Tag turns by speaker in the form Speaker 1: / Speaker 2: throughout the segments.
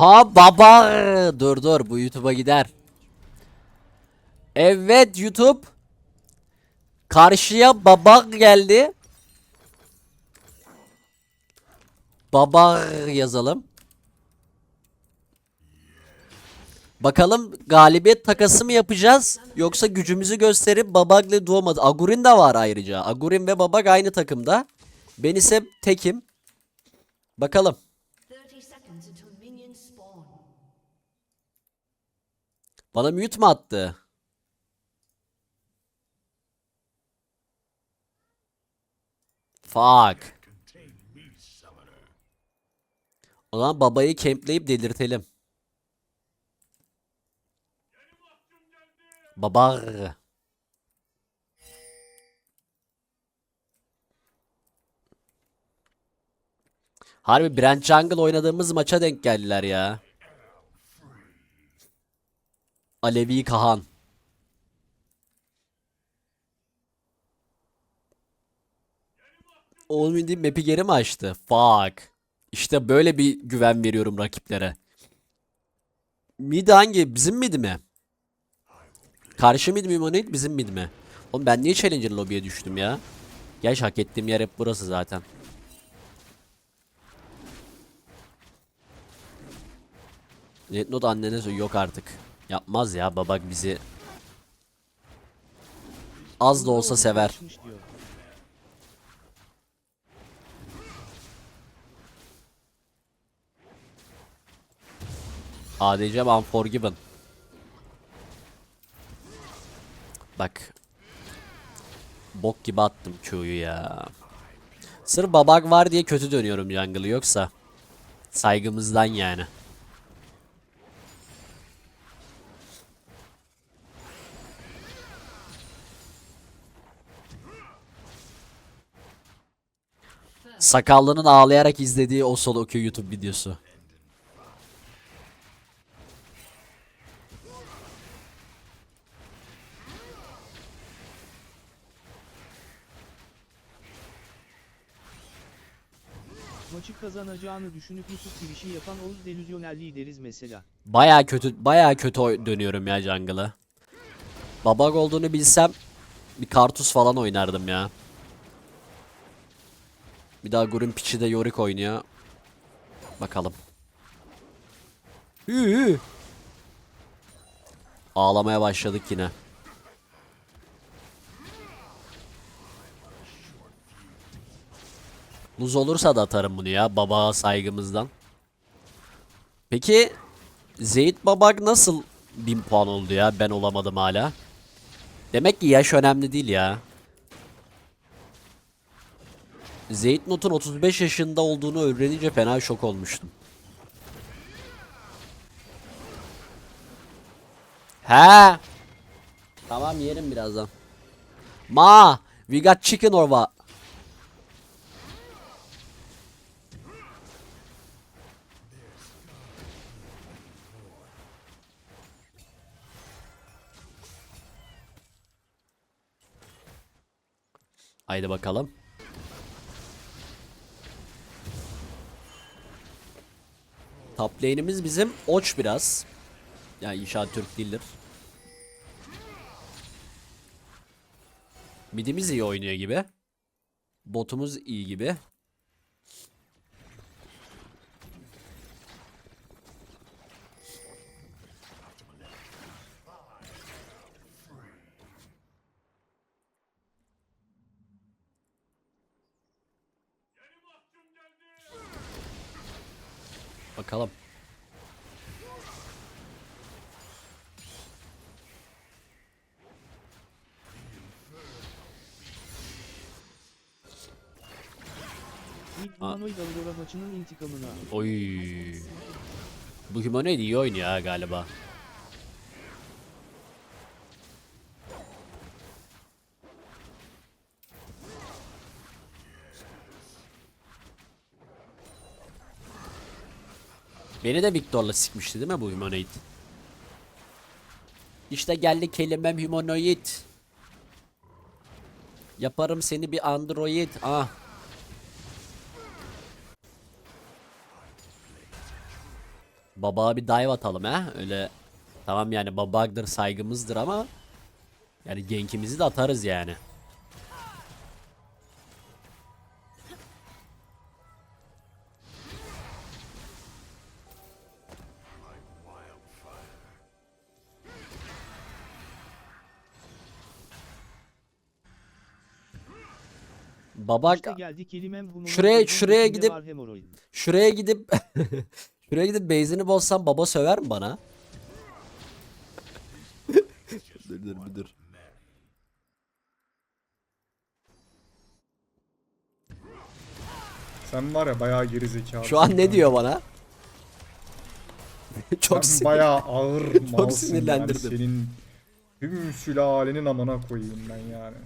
Speaker 1: Aha baba. Dur dur bu YouTube'a gider. Evet YouTube. Karşıya baba geldi. Baba yazalım. Bakalım galibiyet takası mı yapacağız yoksa gücümüzü gösterip Babag'le doğmadı. Agurin de var ayrıca. Agurin ve Babag aynı takımda. Ben ise tekim. Bakalım. Bana mute mu attı? Fuck. O zaman babayı campleyip delirtelim. Baba. Harbi Brand Jungle oynadığımız maça denk geldiler ya. Alevi Kahan. Oğlum indiğim map'i geri mi açtı? Fuck. İşte böyle bir güven veriyorum rakiplere. Mid hangi? Bizim mid mi? Karşı mid mi Monit? Bizim mid mi? Oğlum ben niye Challenger lobiye düştüm ya? Gerçi hak ettiğim yer hep burası zaten. Netnode annene yok artık. Yapmaz ya babak bizi. Az da olsa sever. ADC'm Unforgiven. Bak. Bok gibi attım Q'yu ya. Sırf babak var diye kötü dönüyorum jungle'ı yoksa. Saygımızdan yani. Sakallının ağlayarak izlediği o solo queue YouTube videosu.
Speaker 2: Maçı kazanacağını düşünüp Yusuf Twitch'i yapan Oğuz delüzyonelliği deriz mesela.
Speaker 1: Baya kötü baya kötü dönüyorum ya jungle'a. Babak olduğunu bilsem bir kartus falan oynardım ya. Bir daha Gurun piçi de Yorick oynuyor. Bakalım. Hü hü. Ağlamaya başladık yine. Luz olursa da atarım bunu ya baba saygımızdan. Peki Zeyt Babak nasıl 1000 puan oldu ya? Ben olamadım hala. Demek ki yaş önemli değil ya. Zeyt Not'un 35 yaşında olduğunu öğrenince fena şok olmuştum. He. Tamam yerim birazdan. Ma, we got chicken or what? Haydi bakalım. Top lane'imiz bizim oç biraz. Ya inşaat Türk değildir. Midimiz iyi oynuyor gibi. Botumuz iyi gibi. Bakalım.
Speaker 2: İlk Humanoid Aurora maçının intikamını al.
Speaker 1: Oy. Bu Humanoid iyi oynuyor ha galiba. Beni de Victor'la sikmişti değil mi bu Humanoid? İşte geldi kelimem Humanoid. Yaparım seni bir android. Ah. Babağa bir dive atalım he. Öyle tamam yani babagdır saygımızdır ama yani genkimizi de atarız yani. Babak
Speaker 2: İşte geldi
Speaker 1: Şuraya- şuraya gidip-. Şuraya gidip şuraya gidip base'ini bozsam baba söver mi bana? dur dur bir dur.
Speaker 3: Sen var ya bayağı geri zekalı.
Speaker 1: Şu an ne diyor bana? Çok
Speaker 3: Sen
Speaker 1: sinir.
Speaker 3: bayağı ağır
Speaker 1: Çok
Speaker 3: malsın
Speaker 1: sinirlendirdim.
Speaker 3: Yani senin tüm sülalenin amına koyayım ben yani.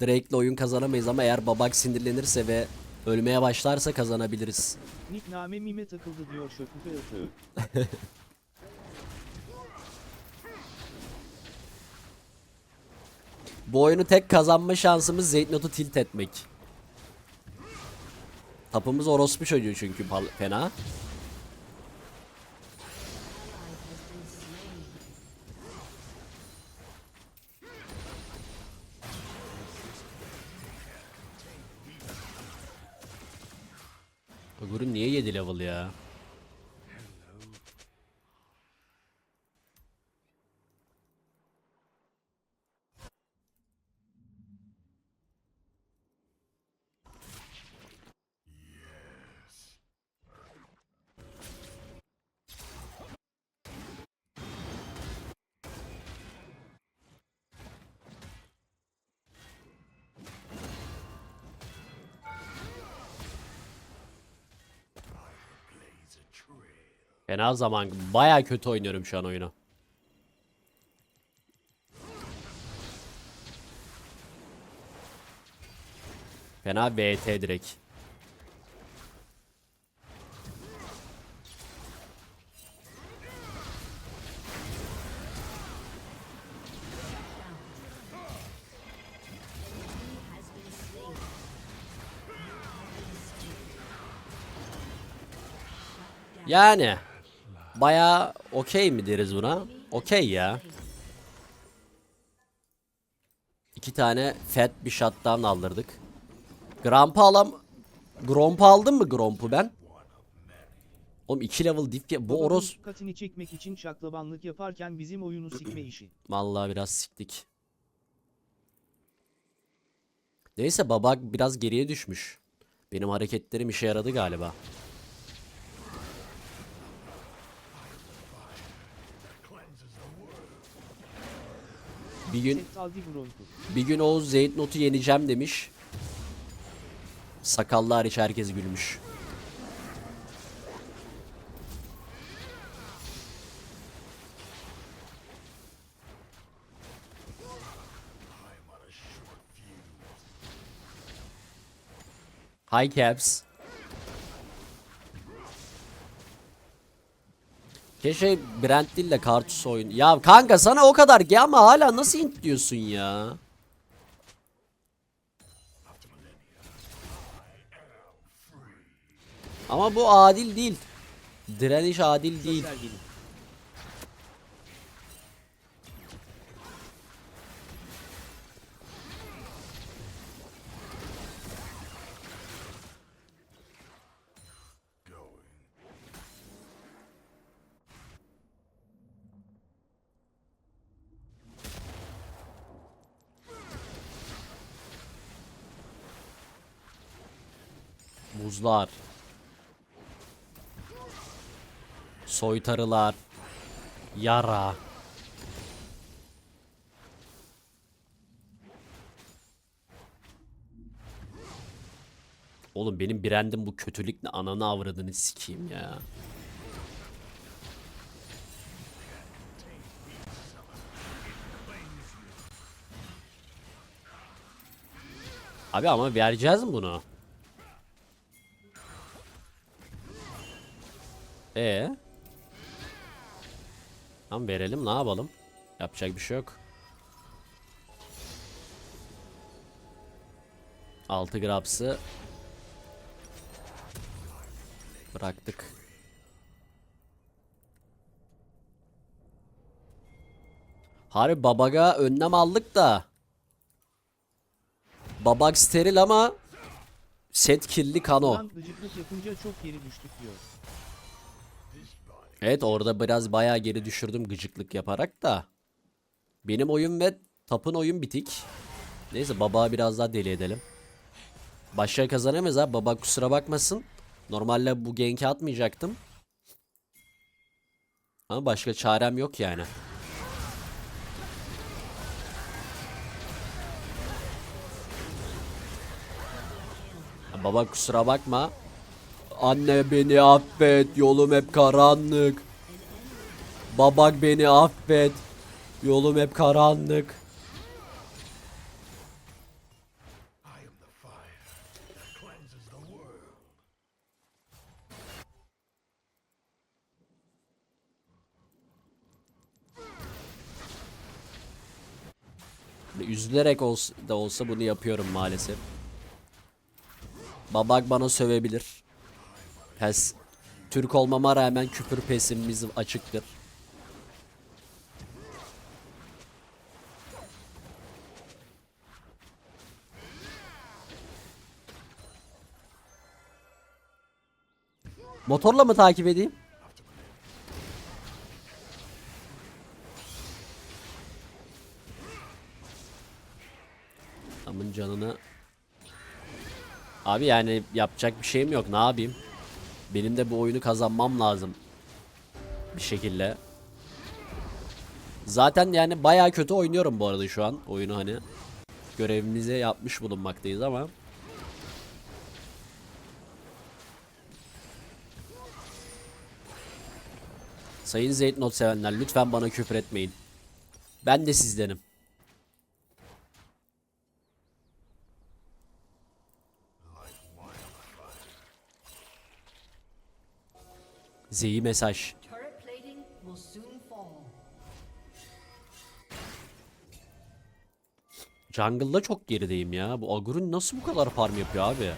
Speaker 1: Drake'le oyun kazanamayız ama eğer babak sinirlenirse ve ölmeye başlarsa kazanabiliriz.
Speaker 2: Nickname mime takıldı diyor şöpüfe öpü.
Speaker 1: Bu oyunu tek kazanma şansımız Zeytnot'u tilt etmek. Tapımız orospu çocuğu çünkü fena. Level ya? Fena zaman. Baya kötü oynuyorum şu an oyunu. Fena VT direkt. Yani baya okey mi deriz buna? Okey ya. İki tane fat bir shutdown aldırdık. Gramp'ı alam... Gromp'u aldım mı Gromp'u ben? Oğlum 2 level diff ya- Bu Oros...
Speaker 2: Katini çekmek için şaklabanlık yaparken bizim oyunu sikme işi.
Speaker 1: Vallahi biraz siktik. Neyse babak biraz geriye düşmüş. Benim hareketlerim işe yaradı galiba. Bir gün bir gün Oğuz Zeyt Not'u yeneceğim demiş. Sakallı hariç herkes gülmüş. Hi Caps. Keşke Brent değil de Kartus oyun. Ya kanka sana o kadar ki ama hala nasıl int diyorsun ya? Ama bu adil değil. Direniş adil değil. Buzlar. Soytarılar. Yara. Oğlum benim brandim bu kötülük ne ananı avradını sikeyim ya. Abi ama vereceğiz mi bunu? Ee? Tamam verelim ne yapalım? Yapacak bir şey yok. 6 graps'ı Bıraktık. Harbi Babag'a önlem aldık da. Babag steril ama set killi kano.
Speaker 2: Yapınca çok geri düştük diyor.
Speaker 1: Evet orada biraz bayağı geri düşürdüm gıcıklık yaparak da. Benim oyun ve tapın oyun bitik. Neyse babağı biraz daha deli edelim. Başka kazanamayız ha. Baba kusura bakmasın. Normalde bu genki atmayacaktım. Ama başka çarem yok yani. Ya Baba kusura bakma. Anne beni affet. Yolum hep karanlık. Babak beni affet. Yolum hep karanlık. Üzülerek olsa, da olsa bunu yapıyorum maalesef. Babak bana sövebilir. Pes. Türk olmama rağmen küfür pesimimiz açıktır. Motorla mı takip edeyim? Amın canını Abi yani yapacak bir şeyim yok. Ne yapayım? Benim de bu oyunu kazanmam lazım. Bir şekilde. Zaten yani baya kötü oynuyorum bu arada şu an oyunu hani. Görevimizi yapmış bulunmaktayız ama. Sayın Zeyt Not sevenler lütfen bana küfür etmeyin. Ben de sizdenim. Z'yi mesaj. Jungle'da çok gerideyim ya. Bu Agur'un nasıl bu kadar farm yapıyor abi?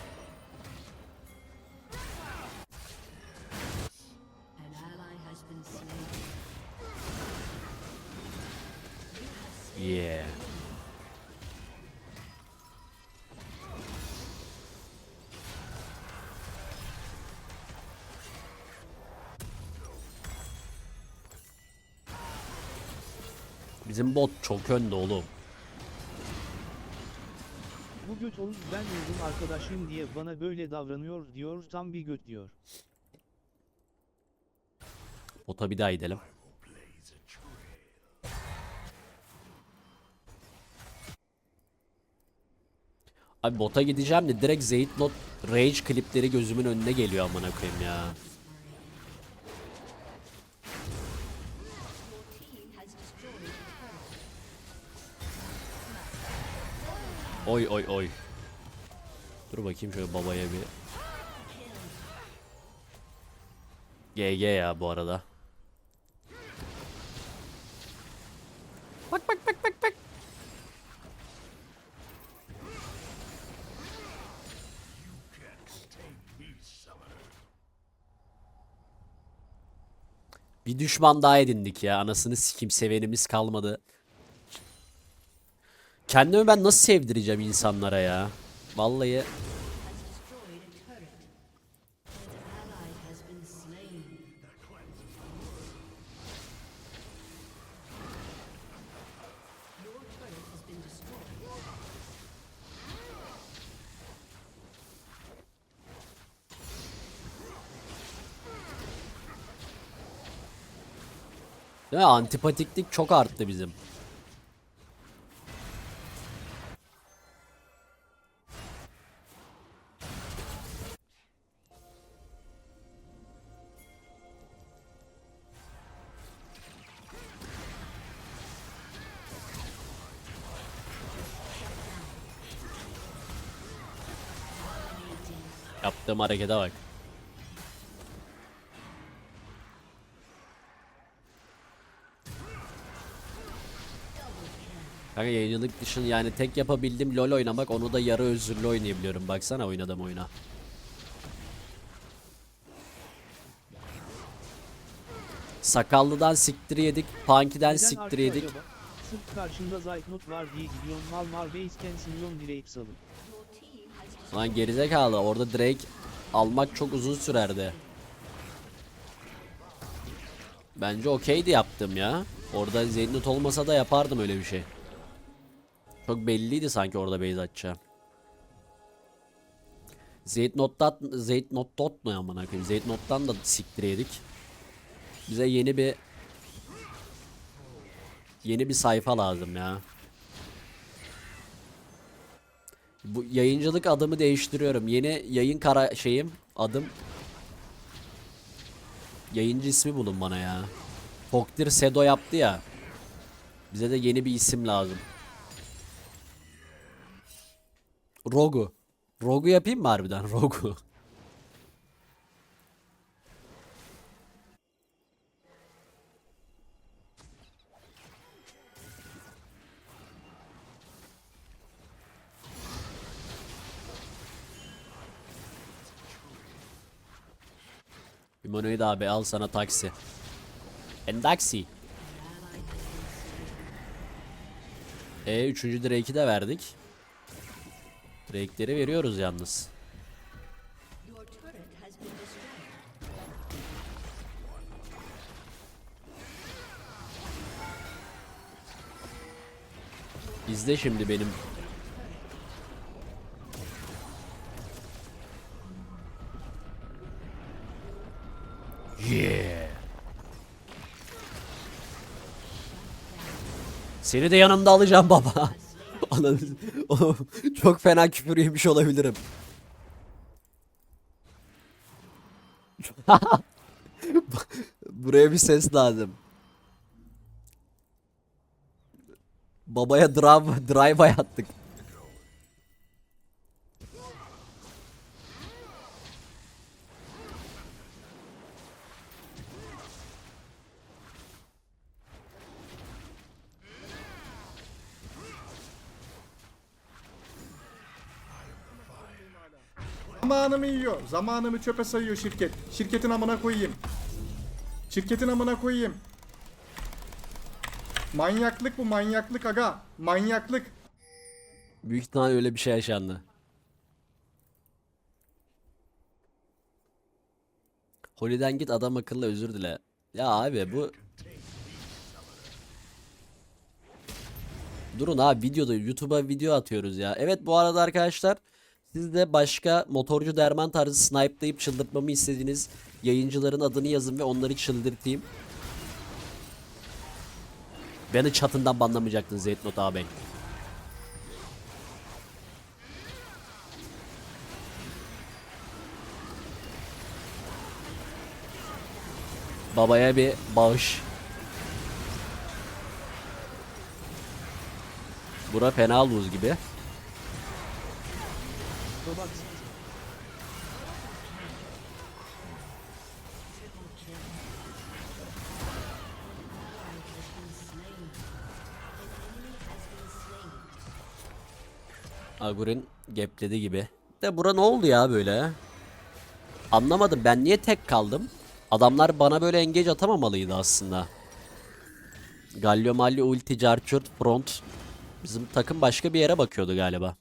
Speaker 1: Bot çok önde oğlum.
Speaker 2: Bu göt Oğuz ben Oğuz'un arkadaşıyım diye bana böyle davranıyor diyor tam bir göt diyor.
Speaker 1: Bota bir daha gidelim. Abi bota gideceğim de direkt Zeyt Not Rage klipleri gözümün önüne geliyor amına koyayım ya. Oy oy oy. Dur bakayım şöyle babaya bir. GG ya bu arada. Bak bak bak bak bak. Bir düşman daha edindik ya. Anasını sikim sevenimiz kalmadı. Kendimi ben nasıl sevdireceğim insanlara ya? Vallahi. Değil mi? Antipatiklik çok arttı bizim. Yaptığım harekete bak. Kanka yayıncılık dışında yani tek yapabildiğim LoL oynamak onu da yarı özürlü oynayabiliyorum. Baksana oynadım oyuna. Sakallıdan siktir yedik. Punky'den siktir yedik.
Speaker 2: Sırf karşımda Zaytnot var diye gidiyorsun mal mal base'ken siniyon direkt salın.
Speaker 1: Lan gerizekalı orada Drake almak çok uzun sürerdi. Bence okeydi yaptım ya. Orada Zeynep olmasa da yapardım öyle bir şey. Çok belliydi sanki orada base atacağım. Zeyt Not'tan Zeyt Not Dot ne amına koyayım? Zeyt Not'tan da siktir yedik. Bize yeni bir yeni bir sayfa lazım ya. Bu yayıncılık adımı değiştiriyorum. Yeni yayın kara şeyim adım. Yayıncı ismi bulun bana ya. Foktir Sedo yaptı ya. Bize de yeni bir isim lazım. Rogu. Rogu yapayım mı harbiden? Rogu. Humanoid abi al sana taksi. Endaksi. E üçüncü Drake'i de verdik. Drake'leri veriyoruz yalnız. İzle şimdi benim. Seni de yanımda alacağım baba. Çok fena küfür yemiş olabilirim. Buraya bir ses lazım. Babaya drive drive attık.
Speaker 3: Zamanımı yiyor. Zamanımı çöpe sayıyor şirket. Şirketin amına koyayım. Şirketin amına koyayım. Manyaklık bu manyaklık aga. Manyaklık.
Speaker 1: Büyük ihtimal öyle bir şey yaşandı. Holly'den git adam akıllı özür dile. Ya abi bu Durun abi videoda YouTube'a video atıyoruz ya. Evet bu arada arkadaşlar siz de başka motorcu derman tarzı snipe'layıp çıldırtmamı istediğiniz yayıncıların adını yazın ve onları çıldırtayım. Beni çatından banlamayacaktın Zeytnot abi. Babaya bir bağış. Bura fena buz gibi.
Speaker 2: Robot
Speaker 1: Agur'un gepledi gibi. De bura ne oldu ya böyle? Anlamadım ben niye tek kaldım? Adamlar bana böyle engage atamamalıydı aslında. Galio Malio ulti Carchurt front. Bizim takım başka bir yere bakıyordu galiba.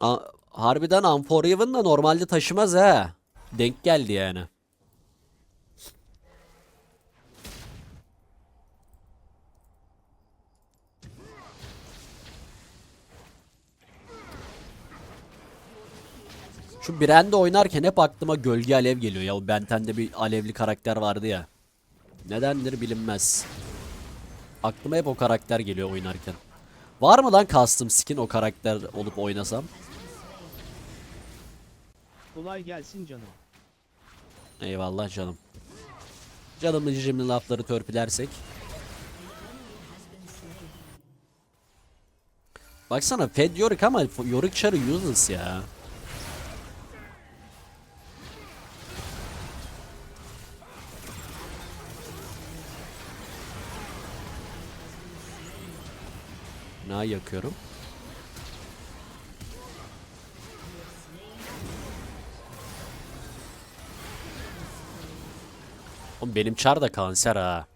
Speaker 1: A harbiden Unforgiven da normalde taşımaz he. Denk geldi yani. Şu Brand'de oynarken hep aklıma gölge alev geliyor ya. O Benten'de bir alevli karakter vardı ya. Nedendir bilinmez. Aklıma hep o karakter geliyor oynarken. Var mı lan custom skin o karakter olup oynasam?
Speaker 2: Kolay gelsin canım.
Speaker 1: Eyvallah canım. Canımlı cicimli lafları törpülersek. Baksana Fed Yorick ama Yorick çarı useless ya. Ne yakıyorum? Oğlum benim çar da kanser ha.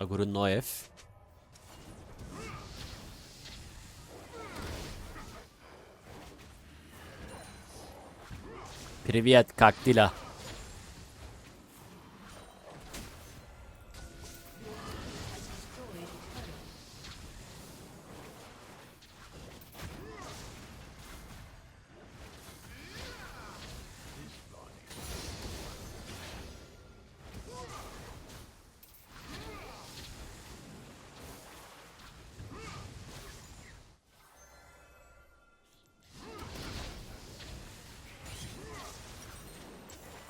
Speaker 1: Agur'un Noef. Privyet Kaktila.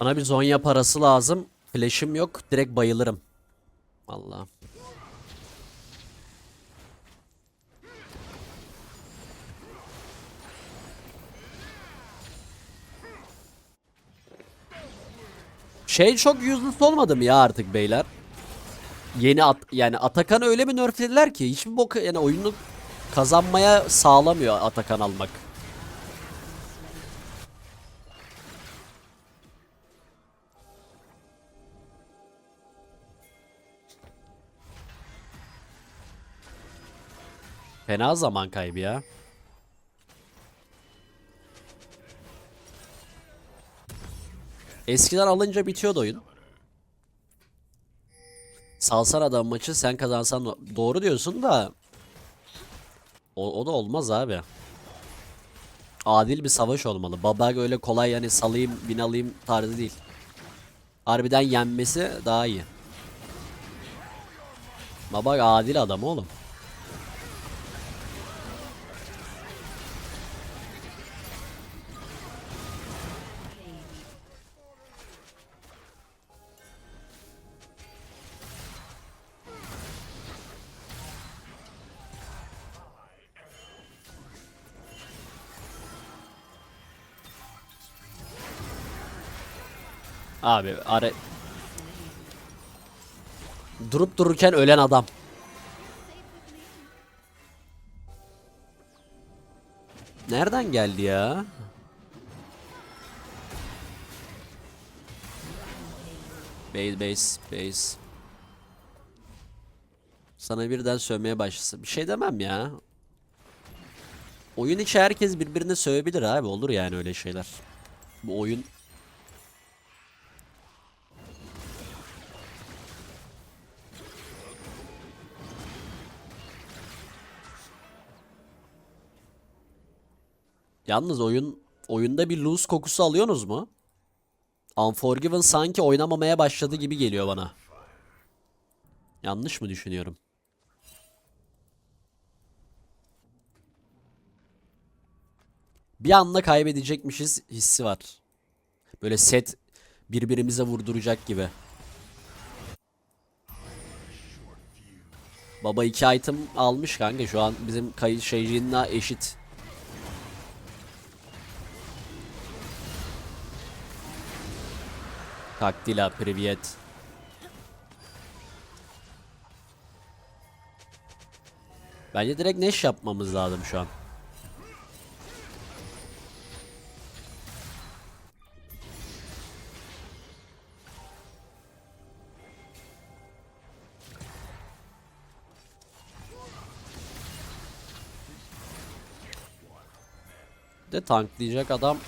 Speaker 1: Bana bir Zonya parası lazım. Flash'im yok. Direkt bayılırım. Vallahi. Şey çok useless olmadı mı ya artık beyler? Yeni at yani Atakan'ı öyle mi nerflediler ki hiçbir bok yani oyunu kazanmaya sağlamıyor Atakan almak. Fena zaman kaybı ya. Eskiden alınca bitiyordu oyun. Salsan adam maçı sen kazansan do- doğru diyorsun da o, o da olmaz abi. Adil bir savaş olmalı. Babag öyle kolay yani salayım bin alayım tarzı değil. Harbiden yenmesi daha iyi. Babag adil adam oğlum. Abi are Durup dururken ölen adam. Nereden geldi ya? Base base base. Sana birden sövmeye başlasın. Bir şey demem ya. Oyun içi herkes birbirine sövebilir abi. Olur yani öyle şeyler. Bu oyun Yalnız oyun oyunda bir lose kokusu alıyorsunuz mu? Unforgiven sanki oynamamaya başladı gibi geliyor bana. Yanlış mı düşünüyorum? Bir anda kaybedecekmişiz hissi var. Böyle set birbirimize vurduracak gibi. Baba iki item almış kanka şu an bizim kayı şeyinle eşit. Taktila, privyet. Bence direkt neş yapmamız lazım şu an. De tanklayacak adam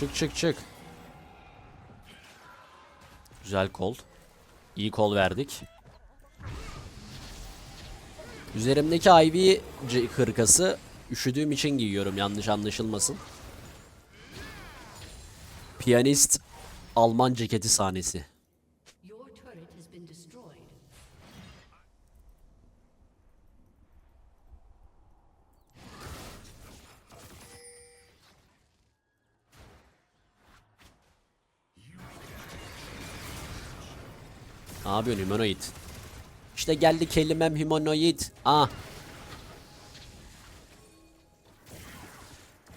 Speaker 1: Çık çık çık. Güzel kol. İyi kol verdik. Üzerimdeki Ivy hırkası üşüdüğüm için giyiyorum yanlış anlaşılmasın. Piyanist Alman ceketi sahnesi. Yapıyorsun humanoid? İşte geldi kelimem humanoid. Ah.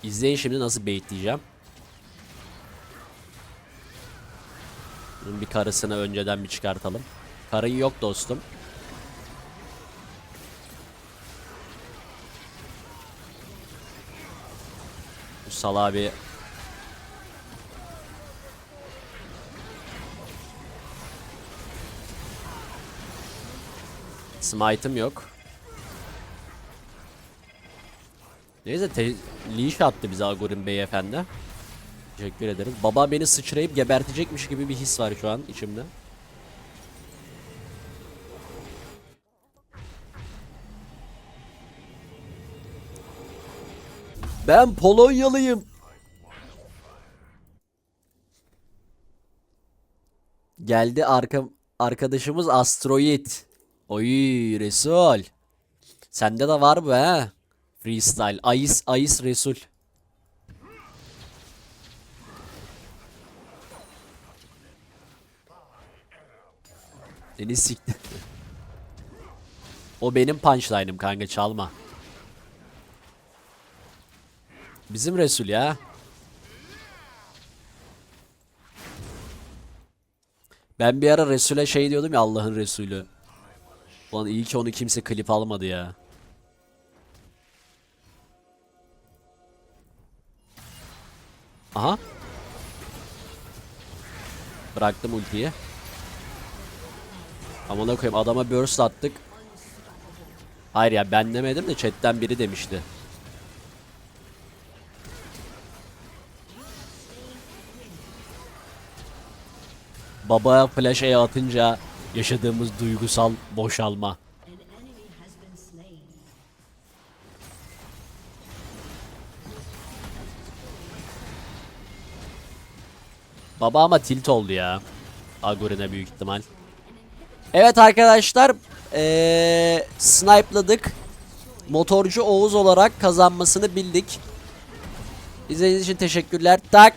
Speaker 1: İzleyin şimdi nasıl baitleyeceğim. Şunun bir karısını önceden bir çıkartalım. Karın yok dostum. Bu salağı bir Smite'ım yok. Neyse leash attı bize Agorin beyefendi. Teşekkür ederim. Baba beni sıçrayıp gebertecekmiş gibi bir his var şu an içimde. Ben Polonyalıyım. Geldi arka arkadaşımız Asteroid. Oy Resul. Sende de var bu he. Freestyle. Ayis Ayis Resul. Seni sikti. o benim punchline'ım kanka çalma. Bizim Resul ya. Ben bir ara Resul'e şey diyordum ya Allah'ın Resulü. Ulan iyi ki onu kimse klip almadı ya. Aha. Bıraktım ultiyi. Amına koyayım adama burst attık. Hayır ya ben demedim de chatten biri demişti. Babaya flash E atınca yaşadığımız duygusal boşalma. Baba ama tilt oldu ya. Agorin'e büyük ihtimal. Evet arkadaşlar. Ee, snipe'ladık. Motorcu Oğuz olarak kazanmasını bildik. İzlediğiniz için teşekkürler. Tak.